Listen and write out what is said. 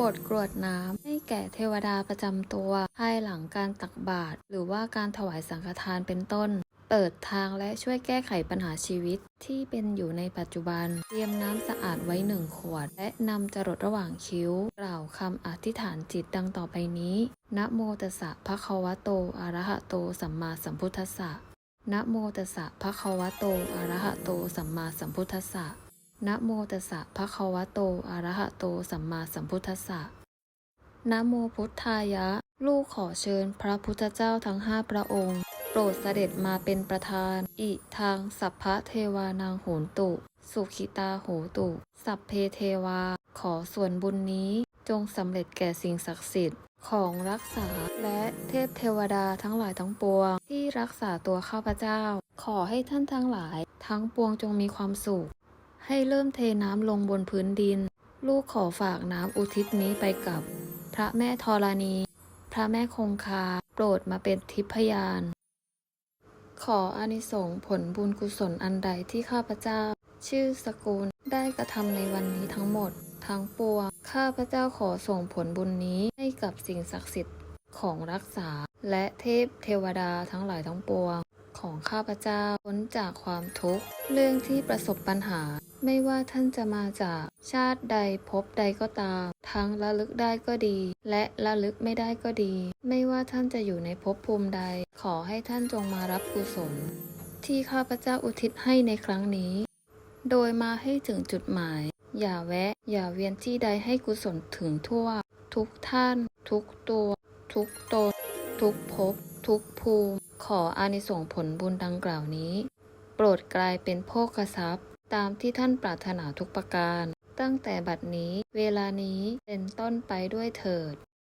บทกรวดน้ำให้แก่เทวดาประจำตัว ภายหลังการตักบาตรหรือว่าการถวายสังฆทานเป็นต้น เปิดทางและช่วยแก้ไขปัญหาชีวิตที่เป็นอยู่ในปัจจุบัน เตรียมน้ำสะอาดไว้หนึ่งขวด และนำจรดระหว่างคิ้ว กล่าวคำอธิษฐานจิตดังต่อไปนี้ นะโมตัสสะภะคะวะโต อะระหะโต สัมมาสัมพุทธัสสะนะโมตัสสะภะคะวะโต อะระหะโต สัมมาสัมพุทธัสสะ นะโมตัสสะภะคะวะโต อะระหะโต สัมมาสัมพุทธัสสะนะโมพุทธายะ ลูกขอเชิญพระพุทธเจ้าทั้งห้าพระองค์ โปรดเสด็จมาเป็นประธาน อิทางสัพพะเทวานางโหนตุ สุขิตาโหตุ สัพเพเทวา ขอส่วนบุญนี้จงสำเร็จแก่สิ่งศักดิ์สิทธิ์ของรักษาและเทพเทวดาทั้งหลายทั้งปวง ที่รักษาตัวข้าพเจ้า ขอให้ท่านทั้งหลาย ทั้งปวงจงมีความสุข ให้เริ่มเทน้ำลงบนพื้นดิน ลูกขอฝากน้ำอุทิศนี้ไปกับ พระแม่ธรณี พระแม่คงคา โปรดมาเป็นทิพยาน ขออานิสงส์ผลบุญกุศลอันใดที่ข้าพเจ้า ชื่อสกุลได้กระทำในวันนี้ทั้งหมด ทั้งปวงข้าพเจ้าขอส่งผลบุญนี้ให้กับสิ่งศักดิ์สิทธิ์ของรักษา และเทพเทวดาทั้งหลายทั้งปวงของข้าพเจ้าพ้นจากความทุกข์ เรื่องที่ประสบปัญหา ไม่ว่าท่านจะมาจากชาติใดภพใดก็ตาม ทั้งระลึกได้ก็ดี และระลึกไม่ได้ก็ดี ไม่ว่าท่านจะอยู่ในภพภูมิใด ขอให้ท่านจงมารับกุศล ที่ข้าพเจ้าอุทิศให้ในครั้งนี้ โดยมาให้ถึงจุดหมาย อย่าแวะ อย่าเวียนที่ใดให้กุศลถึงทั่ว ทุกท่าน ทุกตัว ทุกตน ทุกภพทุกภูมิ ขออานิสงส์ผลบุญดังกล่าวนี้ โปรดกลายเป็นโภคทรัพย์ ตามที่ท่านปรารถนาทุกประการ ตั้งแต่บัดนี้ เวลานี้เป็นต้นไปด้วยเถิด